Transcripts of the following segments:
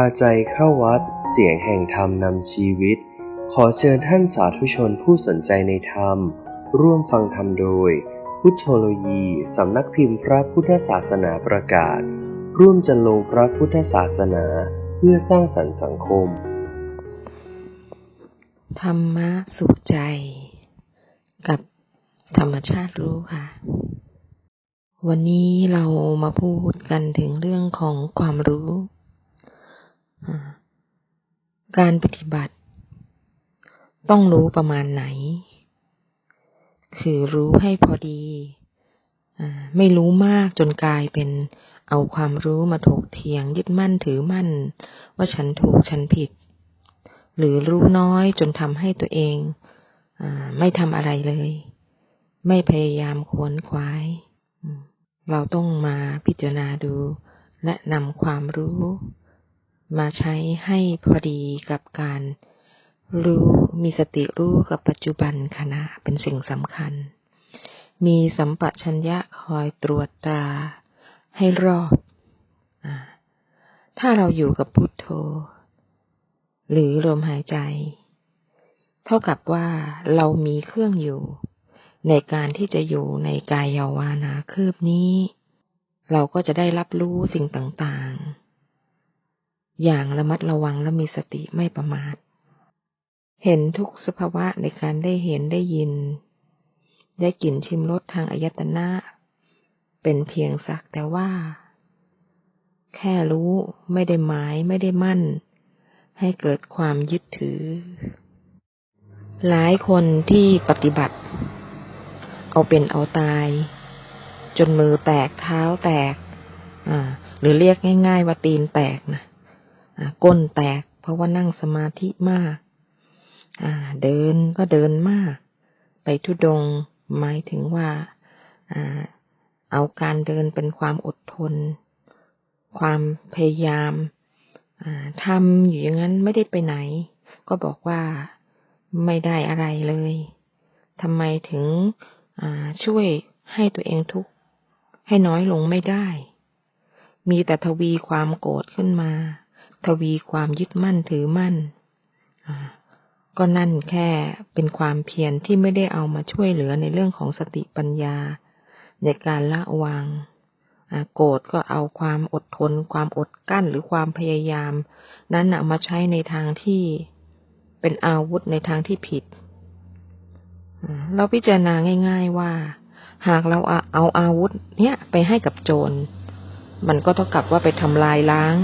าใจเข้าวัด เสียงแห่งธรรมนำชีวิต ขอเชิญท่านสาธุชนผู้สนใจในธรรม ร่วมฟังธรรมโดย พุทธโลยีสำนักพิมพ์พระพุทธศาสนาประกาศ ร่วมจันลงพระพุทธศาสนาเพื่อสร้างสรรค์สังคม ธรรมะสุขใจ กับธรรมชาติรู้ค่ะ วันนี้เรามาพูดกันถึงเรื่องของความรู้ การปฏิบัติ ต้องรู้ประมาณไหน คือรู้ให้พอดีอไม่รู้มากจนกลายเป็นเอาความรู้มาถกเถียง ยึดมั่นถือมั่น ว่าฉันถูกฉันผิด หรือรู้น้อยจนทำให้ตัวเองอไม่ทำอะไรเลย ไม่พยายามขวนขวาย เราต้องมาพิจารณาดูและนำความรู้ มาใช้ให้พอดีกับการรู้มีสติรู้กับปัจจุบันขณะเป็นสิ่งสำคัญ มีสัมปชัญญะคอยตรวจตาให้รอบอถ้าเราอยู่กับพุทโธ หรือลมหายใจ เท่ากับว่าเรามีเครื่องอยู่ ในการที่จะอยู่ในกายเยาวานาคืบนี้ เราก็จะได้รับรู้สิ่งต่างๆ อย่างระมัดระวังและมีสติไม่ประมาท เห็นทุกสภาวะในการได้เห็นได้ยิน ได้กลิ่นชิมรสทางอายตนะ เป็นเพียงสักแต่ว่า แค่รู้ไม่ได้หมายไม่ได้มั่น ให้เกิดความยึดถือ หลายคนที่ปฏิบัติ เอาเป็นเอาตาย จนมือแตกเท้าแตก อ่า หรือเรียกง่าย ๆ ว่าตีนแตกนะ ก้นแตก เพราะว่านั่งสมาธิมากเดินก็เดินมาก ไปทุดงหมายถึงว่าอเอาการเดินเป็นความอดทน ความพยายามทำอยู่อย่างนั้นไม่ได้ไปไหน ก็บอกว่าไม่ได้อะไรเลยทำไมถึงช่วยให้ตัวเองทุกข์ให้น้อยลงไม่ได้ มีแต่ทวีความโกรธขึ้นมา ทวีความยึดมั่นถือมั่น ก็นั่นแค่เป็นความเพียรที่ไม่ได้เอามาช่วยเหลือในเรื่องของสติปัญญา ในการละวางโกรธก็เอาความอดทน ความอดกั้นหรือความพยายาม นั้นนะมาใช้ในทางที่เป็นอาวุธในทางที่ผิด เราพิจารณาง่าย ๆว่า หากเราเอาอาวุธ เนี้ยไปให้กับโจร มันก็เท่ากับว่าไปทำลายล้าง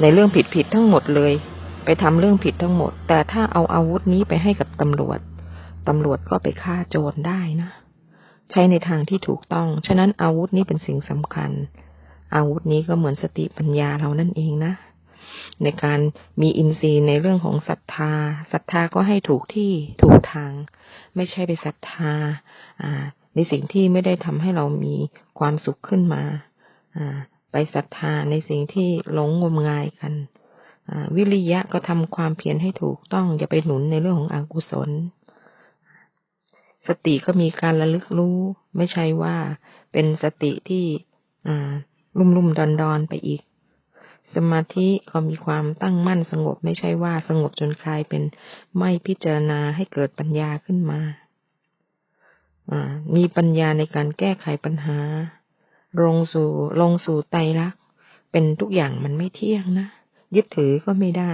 ในเรื่องผิดๆทั้งหมดเลย ไปทำเรื่องผิดทั้งหมด แต่ถ้าเอาอาวุธนี้ไปให้กับตำรวจตำรวจก็ไปฆ่าโจรได้นะ ใช้ในทางที่ถูกต้อง ฉะนั้นอาวุธนี้เป็นสิ่งสำคัญ อาวุธนี้ก็เหมือนสติปัญญาเรานั่นเองนะ ในการมีอินทรีย์ในเรื่องของศรัทธาศรัทธาก็ให้ถูกที่ถูกทาง ไม่ใช่ไปศรัทธาในสิ่งที่ไม่ได้ทำให้เรามีความสุขขึ้นมา ไปศรัทธาในสิ่งที่หลงงมงายกัน วิริยะก็ทำความเพียรให้ถูกต้อง อย่าไปหนุนในเรื่องของอกุศล สติก็มีการระลึกรู้ ไม่ใช่ว่าเป็นสติที่ลุ่มลุ่มดอนดอนไปอีก สมาธิก็มีความตั้งมั่นสงบ ไม่ใช่ว่าสงบจนกลายเป็นไม่พิจารณาให้เกิดปัญญาขึ้นมามีปัญญาในการแก้ไขปัญหา ลงสู่ลงสู่ไตรลักษณ์เป็นทุกอย่างมันไม่เที่ยงนะ ยึดถือก็ไม่ได้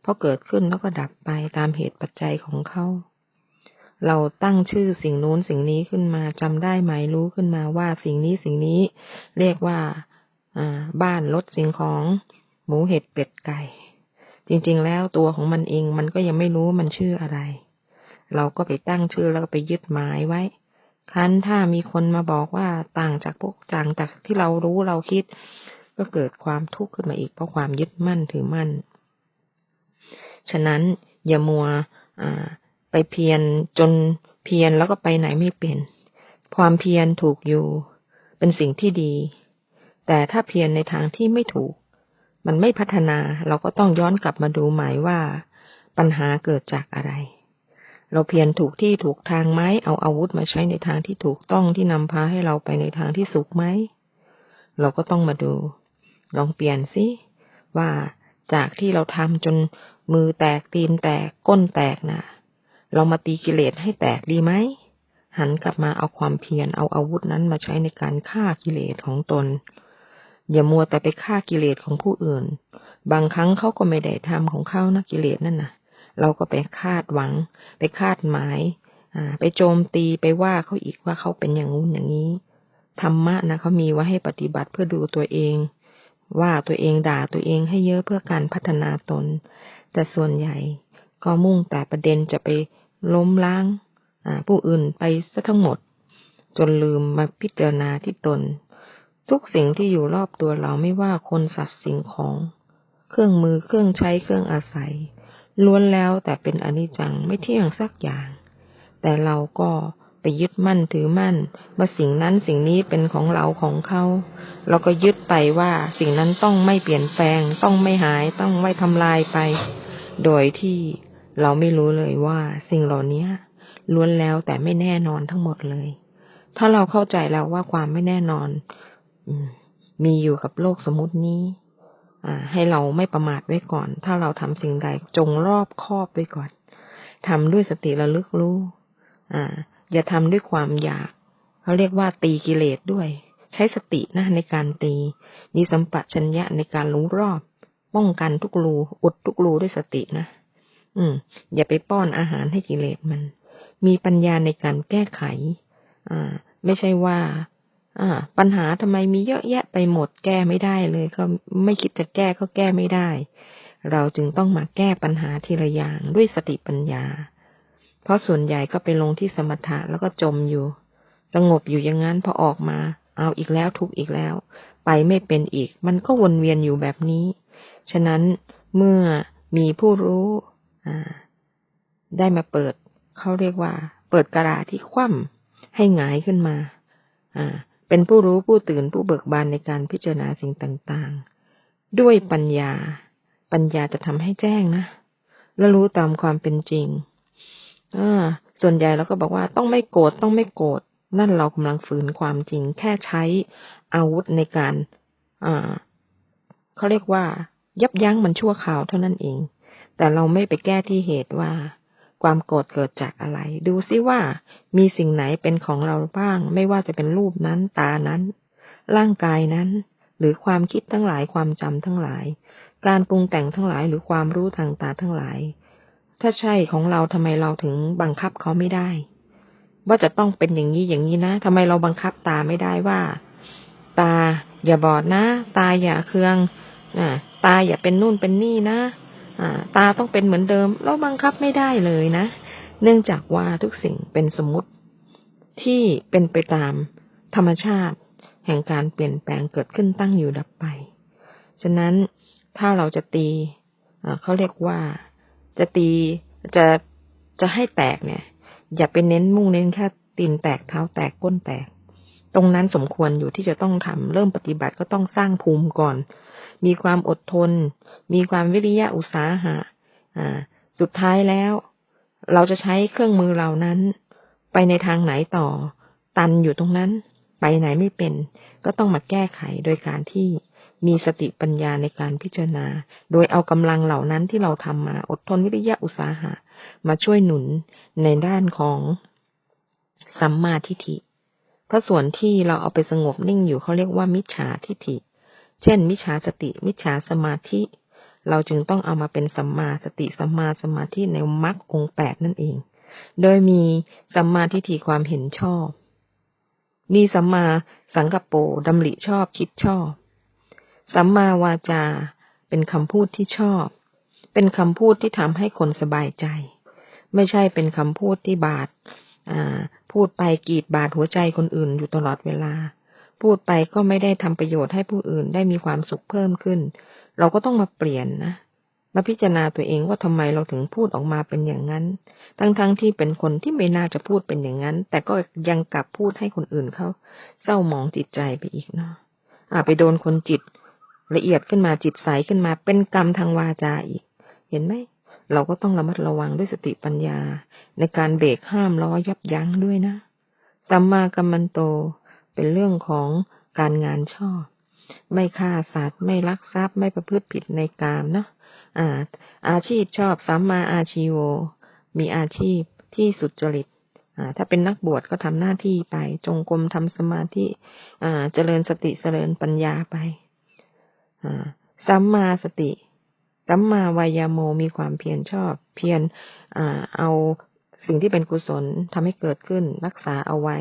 เพราะเกิดขึ้นแล้วก็ดับไปตามเหตุปัจจัยของเขา เราตั้งชื่อสิ่งนู้นสิ่งนี้ขึ้นมาจำได้ไหมรู้ขึ้นมาว่าสิ่งนี้สิ่งนี้ เรียกว่าอ่าบ้านรถสิ่งของ หมูเห็ดเป็ดไก่ จริง ๆ แล้วตัวของมันเองมันก็ยังไม่รู้มันชื่ออะไร เราก็ไปตั้งชื่อแล้วก็ไปยึดหมายไว้ คันถ้ามีคนมาบอกว่าต่างจากพวกต่างจากที่เรารู้เราคิด ก็เกิดความทุกข์ขึ้นมาอีกเพราะความยึดมั่นถือมั่น ฉะนั้นอย่ามัวไปเพียรจนเพียรแล้วก็ไปไหนไม่เป็น ความเพียรถูกอยู่ เป็นสิ่งที่ดี แต่ถ้าเพียรในทางที่ไม่ถูก มันไม่พัฒนาเราก็ต้องย้อนกลับมาดูหมายว่าปัญหาเกิดจากอะไร เราเพียรถูกที่ถูกทางไหมเอาอาวุธมาใช้ในทางที่ถูกต้องที่นำพาให้เราไปในทางที่สุขไหม เราก็ต้องมาดู ลองเปลี่ยนสิว่าจากที่เราทำจนมือแตกตีนแตกก้นแตกนะเรามาตีกิเลสให้แตกดีไหม หันกลับมาเอาความเพียรเอาอาวุธนั้นมาใช้ในการฆ่ากิเลสของตน อย่ามัวแต่ไปฆ่ากิเลสของผู้อื่น บางครั้งเขาก็ไม่ได้ทำของเขานะกิเลสนั่นน่ะ เราก็ไปคาดหวัง ไปคาดหมายไปโจมตีไปว่าเขาอีกว่าเขาเป็นอย่างงู้นอย่างนี้ธรรมะนะเขามีไว้ให้ปฏิบัติเพื่อดูตัวเอง ว่าตัวเองด่าตัวเองให้เยอะเพื่อการพัฒนาตน แต่ส่วนใหญ่ก็มุ่งแต่ประเด็นจะไปล้มล้างผู้อื่นไปซะทั้งหมด จนลืมมาพิจารณาที่ตน ทุกสิ่งที่อยู่รอบตัวเราไม่ว่าคนสัตว์สิ่งของ เครื่องมือเครื่องใช้เครื่องอาศัย ล้วนแล้วแต่เป็นอนิจจังไม่เที่ยงสักอย่าง แต่เราก็ไปยึดมั่นถือมั่น ว่าสิ่งนั้นสิ่งนี้เป็นของเราของเขา เราก็ยึดไปว่าสิ่งนั้นต้องไม่เปลี่ยนแปลง ต้องไม่หายต้องไม่ทำลายไป โดยที่เราไม่รู้เลยว่าสิ่งเหล่านี้ล้วนแล้วแต่ไม่แน่นอนทั้งหมดเลย ถ้าเราเข้าใจแล้วว่าความไม่แน่นอนมีอยู่กับโลกสมมตินี้ ให้เราไม่ประมาทไว้ก่อน ถ้าเราทำสิ่งใดจงรอบคอบไว้ก่อนทำด้วยสติระลึกรู้ อ่า อย่าทำด้วยความอยาก เขาเรียกว่าตีกิเลสด้วย ใช้สตินะในการตี มีสัมปชัญญะในการรู้รอบ ป้องกันทุกรูอุดทุกรูด้วยสตินะ อืม อย่าไปป้อนอาหารให้กิเลสมัน มีปัญญาในการแก้ไข อ่า ไม่ใช่ว่า อ่า ปัญหาทำไมมีเยอะแยะไปหมดแก้ไม่ได้เลยก็ไม่คิดจะแก้ก็แก้ไม่ได้ เราจึงต้องมาแก้ปัญหาทีละอย่างด้วยสติปัญญา เพราะส่วนใหญ่ก็ไปลงที่สมถะแล้วก็จมอยู่ สงบอยู่อย่างนั้นพอออกมา เอาอีกแล้วทุกอีกแล้ว ไปไม่เป็นอีก มันก็วนเวียนอยู่แบบนี้ ฉะนั้นเมื่อมีผู้รู้ได้มาเปิดเขาเรียกว่า เปิดกระดาที่คว่ำให้หงายขึ้นมา เป็นผู้รู้ผู้ตื่นผู้เบิกบานในการพิจารณาสิ่งต่างๆ ด้วยปัญญา ปัญญาจะทำให้แจ้งนะ และรู้ตามความเป็นจริงอ่าส่วนใหญ่เราก็บอกว่าต้องไม่โกรธต้องไม่โกรธนั่นเรากำลังฝืนความจริง แค่ใช้อาวุธในการอ่าเขาเรียกว่า ยับยั้งมันชั่วคราวเท่านั้นเอง แต่เราไม่ไปแก้ที่เหตุว่า ความโกรธเกิดจากอะไร ดูซิว่ามีสิ่งไหนเป็นของเราบ้าง ไม่ว่าจะเป็นรูปนั้นตานั้น ร่างกายนั้น หรือความคิดทั้งหลายความจำทั้งหลาย การปรุงแต่งทั้งหลายหรือความรู้ทางตาทั้งหลาย ถ้าใช่ของเราทำไมเราถึงบังคับเขาไม่ได้ ว่าจะต้องเป็นอย่างนี้อย่างนี้นะทำไมเราบังคับตาไม่ได้ว่า ตาอย่าบอดนะ ตาอย่าเคืองอ่าตาอย่าเป็นนู่นเป็นนี่นะ ตาต้องเป็นเหมือนเดิม เราบังคับไม่ได้เลยนะ เนื่องจากว่าทุกสิ่งเป็นสมมติที่เป็นไปตามธรรมชาติ แห่งการเปลี่ยนแปลงเกิดขึ้นตั้งอยู่ดับไป ฉะนั้นถ้าเราจะตีเขาเรียกว่าจะตีจะจะให้แตกเนี่ย อย่าไปเน้นมุ่งเน้นแค่ตีนแตกเท้าแตกก้นแตก รงนั้นสมควรอยู่ที่จะต้องทำเริ่มปฏิบัติก็ต้องสร้างภูมิก่อน มีความอดทน มีความวิริยะอุตสาหะอ่า สุดท้ายแล้ว เราจะใช้เครื่องมือเหล่านั้น ไปในทางไหนต่อ ตันอยู่ตรงนั้น ไปไหนไม่เป็น ก็ต้องมาแก้ไขโดยการที่มีสติปัญญาในการพิจารณา โดยเอากำลังเหล่านั้นที่เราทำมาอดทนวิริยะอุตสาหะ มาช่วยหนุนในด้านของสัมมาทิฏฐิ เพราะส่วนที่เราเอาไปสงบนิ่งอยู่เขาเรียกว่ามิจฉาทิฏฐิ เช่น มิจฉาสติ มิจฉาสมาธิ เราจึงต้องเอามาเป็นสัมมาสติสัมมาสมาธิในมรรคองแปดนั่นเอง โดยมีสัมมาทิฏฐิความเห็นชอบ มีสัมมาสังกปรดำริชอบคิดชอบ สัมมาวาจา เป็นคำพูดที่ชอบ เป็นคำพูดที่ทำให้คนสบายใจ ไม่ใช่เป็นคำพูดที่บาด พูดไปกีดบาดหัวใจคนอื่นอยู่ตลอดเวลา พูดไปก็ไม่ได้ทำประโยชน์ให้ผู้อื่นได้มีความสุขเพิ่มขึ้น เราก็ต้องมาเปลี่ยนนะมาพิจารณาตัวเองว่าทำไมเราถึงพูดออกมาเป็นอย่างนั้น ทั้งๆทที่เป็นคนที่ไม่น่าจะพูดเป็นอย่างนั้น แต่ก็ยังกลับพูดให้คนอื่นเขาเศร้าหมองจิตใจไปอีกเนาะอาไปโดนคนจิตละเอียดขึ้นมาจิตใสขึ้นมาเป็นกรรมทางวาจาอีก เห็นไหม เราก็ต้องระมัดระวังด้วยสติปัญญา ในการเบรกห้ามล้อยับยั้งด้วยนะ สัมมากัมมันโตเป็นเรื่องของการงานชอบ ไม่ฆ่าสัตว์ ไม่ลักทรัพย์ ไม่ประพฤติผิดในกามเนาะอาอาชีพชอบสัมมาอาชีโว มีอาชีพที่สุจริตถ้าเป็นนักบวชก็ทำหน้าที่ไป จงกรมทำสมาธิเจริญสติเจริญปัญญาไปสัมมาสติ สัมมาวายโมมีความเพียรชอบ เพียรเอาสิ่งที่เป็นกุศลทำให้เกิดขึ้น รักษาเอาไว้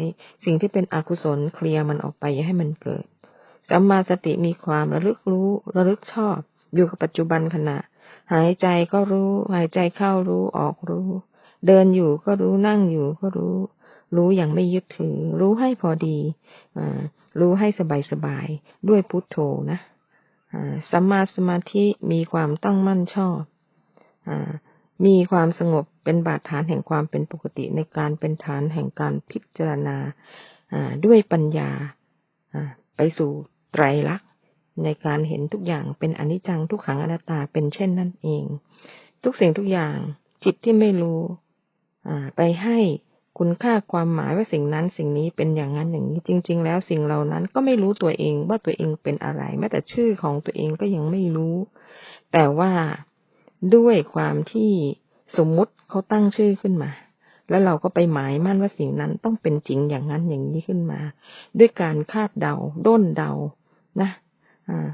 สิ่งที่เป็นอกุศลเคลียร์มันออกไปอย่าให้มันเกิดสัมมาสติมีความระลึกรู้ระลึกชอบ อยู่กับปัจจุบันขณะ หายใจก็รู้ หายใจเข้ารู้ออกรู้ เดินอยู่ก็รู้นั่งอยู่ก็รู้ รู้อย่างไม่ยึดถือ รู้ให้พอดีอรู้ให้สบายสบายๆด้วยพุทโธนะ สัมมาสมาธิมีความตั้งมั่นชอบอมีความสงบเป็นบาดฐานแห่งความเป็นปกติในการเป็นฐานแห่งการพิจารณาด้วยปัญญาไปสู่ไตรลักษณ์ในการเห็นทุกอย่างเป็นอนิจจังทุกขังอนัตตาเป็นเช่นนั้นเอง ทุกสิ่งทุกอย่างจิตที่ไม่รู้ไปให้ คุณค่าความหมายว่าสิ่งนั้นสิ่งนี้เป็นอย่างนั้นอย่างนี้จริง ๆ แล้วสิ่งเหล่านั้นก็ไม่รู้ตัวเองว่าตัวเองเป็นอะไร แม้แต่ชื่อของตัวเองก็ยังไม่รู้ แต่ว่าด้วยความที่สมมุติเขาตั้งชื่อขึ้นมา แล้วเราก็ไปหมายมั่นว่าสิ่งนั้นต้องเป็นจริงอย่างนั้นอย่างนี้ขึ้นมา ด้วยการคาดเดาด้นเดานะ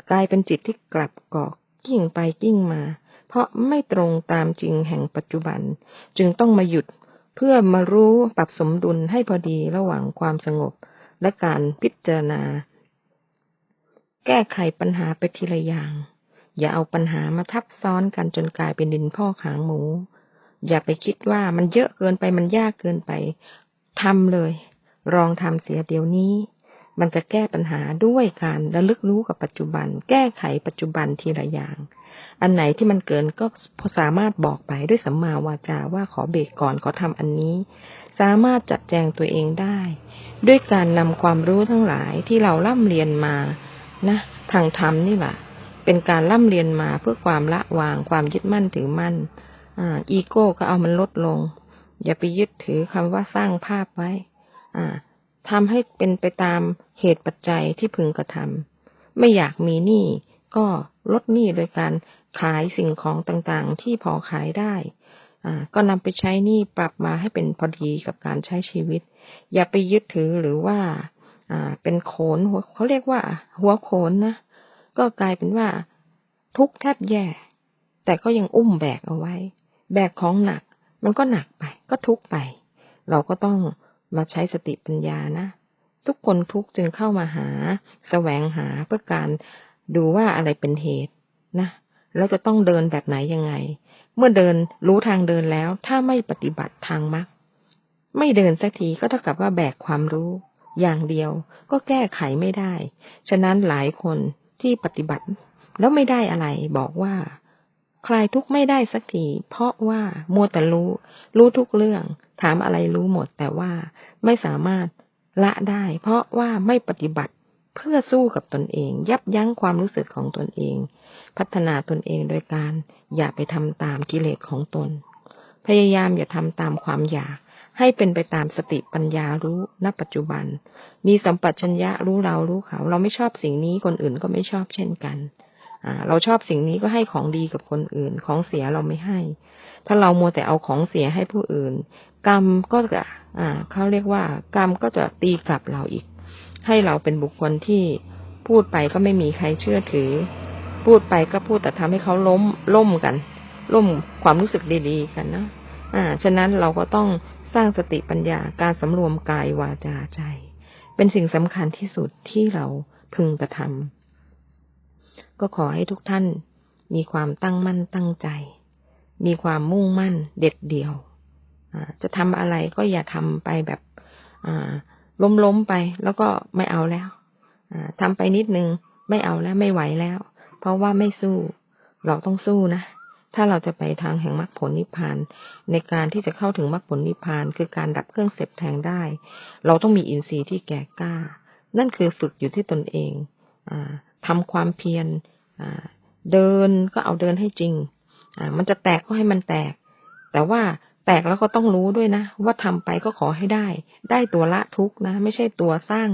กลายเป็นจิตที่กลับกอกกิ้งไปกิ้งมา เพราะไม่ตรงตามจริงแห่งปัจจุบัน จึงต้องมาหยุด เพื่อมารู้ปรับสมดุลให้พอดีระหว่างความสงบและการพิจารณา แก้ไขปัญหาไปทีละอย่าง อย่าเอาปัญหามาทับซ้อนกันจนกลายเป็นดินพ่อกหางหมู อย่าไปคิดว่ามันเยอะเกินไปมันยากเกินไปทำเลยลองทำเสียเดี๋ยวนี้ มันจะแก้ปัญหาด้วยการระลึกรู้กับปัจจุบัน แก้ไขปัจจุบันทีละอย่าง อันไหนที่มันเกินก็สามารถบอกไปด้วยสัมมาวาจาว่าขอเบรกก่อนขอทำอันนี้ สามารถจัดแจงตัวเองได้ ด้วยการนำความรู้ทั้งหลายที่เราล่ำเรียนมานะทางธรรมนี่แหละเป็นการล่ำเรียนมาเพื่อความละวางความยึดมั่นถือมั่นอ่าอีโก้ก็เอามันลดลง อย่าไปยึดถือคำว่าสร้างภาพไว้อ่าทำให้เป็นไปตามเหตุปัจจัยที่พึงกระทำไม่อยากมีหนี้ ก็ลดหนี้โดยการขายสิ่งของต่างๆ ที่พอขายได้ ก็นำไปใช้หนี้ปรับมาให้เป็นพอดีกับการใช้ชีวิต อย่าไปยึดถือหรือว่าเป็นโขนเขาเรียกว่า หัวโขนนะ ก็กลายเป็นว่าทุกข์แทบแย่ แต่ก็ยังอุ้มแบกเอาไว้ แบกของหนัก มันก็หนักไป ก็ทุกข์ไป เราก็ต้องมาใช้สติปัญญานะ ทุกคนทุกข์จึงเข้ามาหาแสวงหาเพื่อการ ดูว่าอะไรเป็นเหตุนะแล้วจะต้องเดินแบบไหนยังไง เมื่อเดินรู้ทางเดินแล้ว ถ้าไม่ปฏิบัติทางมรรคไม่เดินสักทีก็เท่ากับว่าแบกความรู้ อย่างเดียวก็แก้ไขไม่ได้ ฉะนั้นหลายคนที่ปฏิบัติ แล้วไม่ได้อะไรบอกว่า คลายทุกข์ไม่ได้สักทีเพราะว่ามัวแต่รู้ รู้ทุกเรื่อง ถามอะไรรู้หมด แต่ว่าไม่สามารถละได้ เพราะว่าไม่ปฏิบัติ เพื่อสู้กับตนเอง ยับยั้งความรู้สึกของตนเอง พัฒนาตนเองโดยการอย่าไปทำตามกิเลสของตน พยายามอย่าทำตามความอยาก ให้เป็นไปตามสติปัญญารู้ณปัจจุบัน มีสัมปชัญญะรู้เรารู้เขา เราไม่ชอบสิ่งนี้คนอื่นก็ไม่ชอบเช่นกันเราชอบสิ่งนี้ก็ให้ของดีกับคนอื่น ของเสียเราไม่ให้ ถ้าเรามัวแต่เอาของเสียให้ผู้อื่น กรรมก็จะเขาเรียกว่ากรรมก็จะตีกลับเราอีก ให้เราเป็นบุคคลที่พูดไปก็ไม่มีใครเชื่อถือ พูดไปก็พูดแต่ทำให้เขาล้มล่มกันล่มความรู้สึกดีๆกันนะอ่า ฉะนั้นเราก็ต้องสร้างสติปัญญาการสำรวมกายวาจาใจ เป็นสิ่งสำคัญที่สุดที่เราพึงกระทำก็ขอให้ทุกท่านมีความตั้งมั่นตั้งใจ มีความมุ่งมั่นเด็ดเดี่ยวอ่าจะทำอะไรก็อย่าทำไปแบบ อ่าล้มไปแล้วก็ไม่เอาแล้วอ่าทำไปนิดนึงไม่เอาแล้วไม่ไหวแล้ว เพราะว่าไม่สู้ เราต้องสู้นะ ถ้าเราจะไปทางแห่งมรรคผลนิพพาน ในการที่จะเข้าถึงมรรคผลนิพพาน คือการดับเครื่องเสพแทงได้ เราต้องมีอินทรีย์ที่แก่กล้า นั่นคือฝึกอยู่ที่ตนเองอ่าทำความเพียรเดินก็เอาเดินให้จริงมันจะแตกก็ให้มันแตก แต่ว่า แตกแล้วก็ต้องรู้ด้วยนะ ว่าทำไปก็ขอให้ได้ ได้ตัวละทุกนะ ไม่ใช่ตัวสร้าง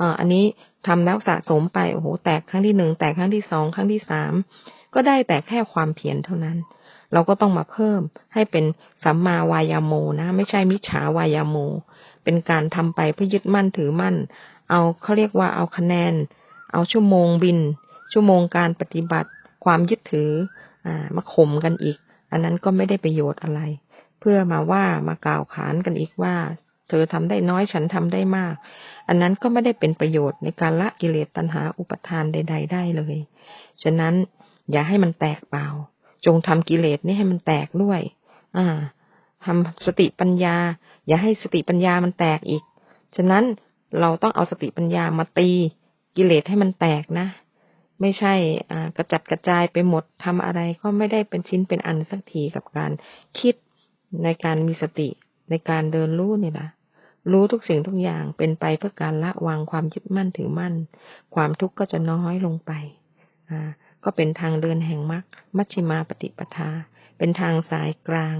ออันนี้ทำแล้วสะสมไปโอ้โหแตกครั้งที่หนึ่งแตกครั้งที่สองครั้งที่สามก็ได้แต่แค่ความเพียรเท่านั้น เราก็ต้องมาเพิ่มให้เป็นสัมมาวายาโมนะ ไม่ใช่มิจฉาวายาโม เป็นการทำไปเพื่อยึดมั่นถือมั่น เอาเขาเรียกว่าเอาคะแนน เอาชั่วโมงบิน ชั่วโมงการปฏิบัติ ความยึดถืออ่ามาข่มกันอีก อันนั้นก็ไม่ได้ประโยชน์อะไร พื่อมาว่ามากล่าวขานกันอีกว่า เธอทำได้น้อยฉันทำได้มาก อันนั้นก็ไม่ได้เป็นประโยชน์ในการละกิเลสตัณหาอุปทานใด ๆ ได้เลย ฉะนั้นอย่าให้มันแตกเปล่า จงทำกิเลสนี่ให้มันแตกด้วย อ่าทำสติปัญญา อย่าให้สติปัญญามันแตกอีก ฉะนั้นเราต้องเอาสติปัญญามาตีกิเลสให้มันแตกนะ ไม่ใช่อ่ากระจัดกระจายไปหมดทำอะไรก็ไม่ได้เป็นชิ้นเป็นอันสักทีกับการคิด ในการมีสติในการเดินรู้นี่นะรู้ทุกสิ่งทุกอย่างเป็นไปเพื่อการละวางความยึดมั่นถือมั่น ความทุกข์ก็จะน้อยลงไปอ่าก็เป็นทางเดินแห่งมรรคมัชฌิมาปฏิปทา เป็นทางสายกลาง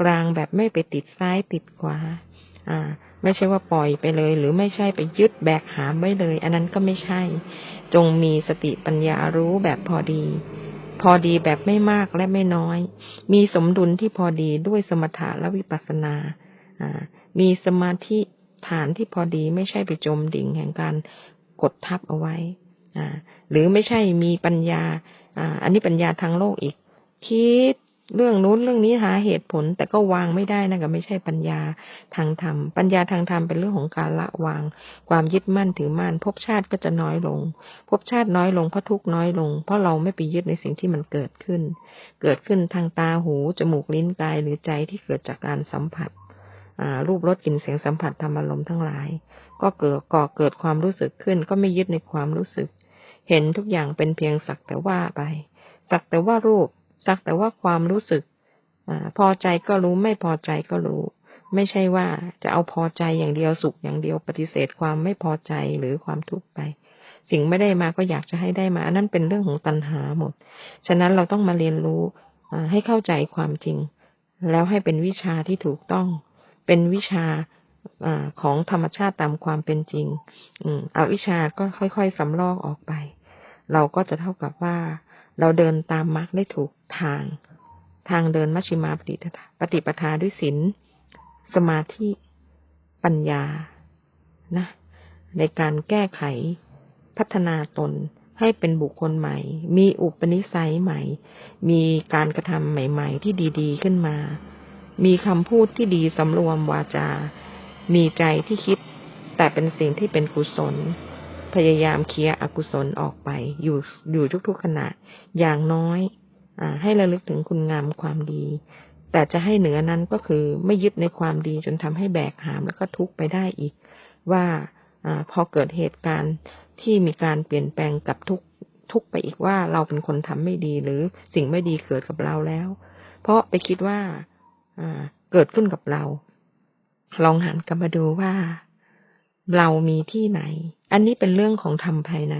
กลางแบบไม่ไปติดซ้ายติดขวาอ่า ไม่ใช่ว่าปล่อยไปเลย หรือไม่ใช่ไปยึดแบกหามไว้เลย อันนั้นก็ไม่ใช่ จงมีสติปัญญารู้แบบพอดี พอดีแบบไม่มากและไม่น้อย มีสมดุลที่พอดีด้วยสมถะและวิปัสสนา มีสมาธิฐานที่พอดีไม่ใช่ไปจมดิ่งแห่งการกดทับเอาไว้ หรือไม่ใช่มีปัญญา อันนี้ปัญญาทางโลกอีก คิด เรื่องนู้นเรื่องนี้หาเหตุผล แต่ก็วางไม่ได้นะก็ไม่ใช่ปัญญาทางธรรม ปัญญาทางธรรมเป็นเรื่องของการละวาง ความยึดมั่นถือมั่นภพชาติก็จะน้อยลงภพชาติน้อยลงเพราะทุกน้อยลง เพราะเราไม่ไปยึดในสิ่งที่มันเกิดขึ้น เกิดขึ้นทางตาหูจมูกลิ้นกายหรือใจที่เกิดจากการสัมผัสรูปรสกลิ่นเสียงสัมผัสธรรมอารมณ์ทั้งหลาย ก็เกิดก่อเกิดความรู้สึกขึ้น ก็ไม่ยึดในความรู้สึก เห็นทุกอย่างเป็นเพียงสักแต่ว่าไป สักแต่ว่ารูป สักแต่ว่าความรู้สึกอพอใจก็รู้ไม่พอใจก็รู้ ไม่ใช่ว่าจะเอาพอใจอย่างเดียวสุขอย่างเดียวปฏิเสธความไม่พอใจหรือความทุกข์ไป สิ่งไม่ได้มาก็อยากจะให้ได้มาอันนั้นเป็นเรื่องของตัณหาหมด ฉะนั้นเราต้องมาเรียนรู้ให้เข้าใจความจริง แล้วให้เป็นวิชาที่ถูกต้องเป็นวิชาอของธรรมชาติตามความเป็นจริง อืมอวิชาก็ค่อยๆสำลอกออกไป เราก็จะเท่ากับว่า เราเดินตามมรรคได้ถูกทาง ทางเดินมัชฌิมาปฏิปฏิปทาด้วยศีลสมาธิปัญญานะ ในการแก้ไขพัฒนาตนให้เป็นบุคคลใหม่ มีอุปนิสัยใหม่ มีการกระทำใหม่ ๆ ที่ดีๆขึ้นมา มีคำพูดที่ดีสำรวมวาจา มีใจที่คิด แต่เป็นสิ่งที่เป็นกุศล พยายามเคลียร์อกุศลออกไป อยู่อยู่ทุกๆขณะ อย่างน้อยอให้ระลึกถึงคุณงามความดี แต่จะให้เหนือนั้นก็คือไม่ยึดในความดีจนทำให้แบกหามแล้วก็ทุกข์ไปได้อีก ว่าอพอเกิดเหตุการณ์ที่มีการเปลี่ยนแปลงกับทุกทุกไปอีกว่าเราเป็นคนทำไม่ดีหรือสิ่งไม่ดีเกิดกับเราแล้ว เพราะไปคิดว่าเกิดขึ้นกับเรา ลองหันกลับมาดูว่า เรามีที่ไหน อันนี้เป็นเรื่องของธรรมภายใน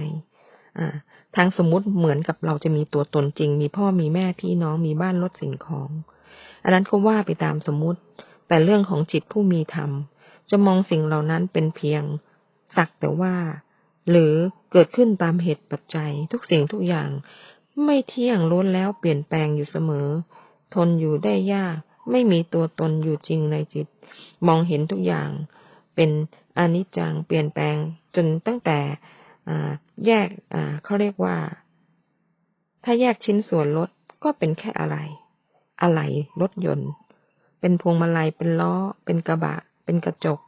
อ่า ทางสมมุติเหมือนกับเราจะมีตัวตนจริง มีพ่อมีแม่พี่น้องมีบ้านรถสิ่งของ อันนั้นก็ว่าไปตามสมมุติ แต่เรื่องของจิตผู้มีธรรม จะมองสิ่งเหล่านั้นเป็นเพียง สักแต่ว่า หรือเกิดขึ้นตามเหตุปัจจัย ทุกสิ่งทุกอย่าง ไม่เที่ยงล้นแล้วเปลี่ยนแปลงอยู่เสมอ ทนอยู่ได้ยาก ไม่มีตัวตนอยู่จริงในจิต มองเห็นทุกอย่าง เป็นอนิจจังเปลี่ยนแปลงจนตั้งแต่แยกเขาเรียกว่า ถ้าแยกชิ้นส่วนรถก็เป็นแค่อะไรอะไรรถยนต์ เป็นพวงมาลัยเป็นล้อ เป็นกระบะ เป็นกระจก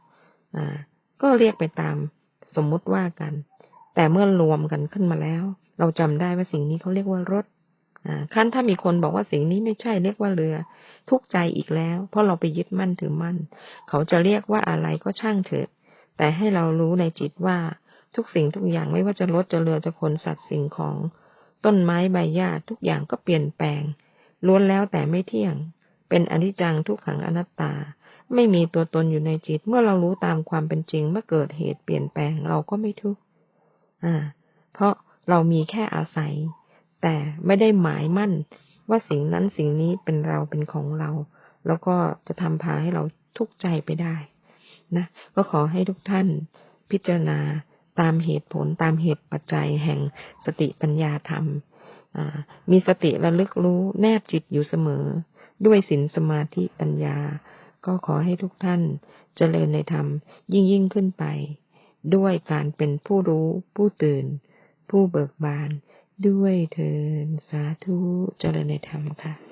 ก็เรียกไปตามสมมุติว่ากัน แต่เมื่อรวมกันขึ้นมาแล้ว เราจำได้ว่าสิ่งนี้เขาเรียกว่ารถ ขั้นถ้ามีคนบอกว่าสิ่งนี้ไม่ใช่เรียกว่าเรือ ทุกใจอีกแล้ว เพราะเราไปยึดมั่นถือมั่น เขาจะเรียกว่าอะไรก็ช่างเถิดแต่ให้เรารู้ในจิตว่าทุกสิ่งทุกอย่างไม่ว่าจะรถจะเรือจะคนสัตว์สิ่งของ ต้นไม้ใบหญ้าทุกอย่างก็เปลี่ยนแปลงล้วนแล้วแต่ไม่เที่ยง เป็นอนิจจังทุกขังอนัตตา ไม่มีตัวตนอยู่ในจิต เมื่อเรารู้ตามความเป็นจริงเมื่อเกิดเหตุเปลี่ยนแปลงเราก็ไม่ทุกข์อ่า เพราะเรามีแค่อาศัย แต่ไม่ได้หมายมั่นว่าสิ่งนั้นสิ่งนี้เป็นเราเป็นของเรา แล้วก็จะทำพาให้เราทุกข์ใจไปได้นะก็ขอให้ทุกท่านพิจารณาตามเหตุผลตามเหตุปัจจัยแห่งสติปัญญาธรรม มีสติระลึกรู้แนบจิตอยู่เสมอ ด้วยศีลสมาธิปัญญา ก็ขอให้ทุกท่านเจริญในธรรมยิ่งยิ่งขึ้นไป ด้วยการเป็นผู้รู้ผู้ตื่น ผู้เบิกบาน ด้วยเทินสาธุเจริญในธรรมค่ะ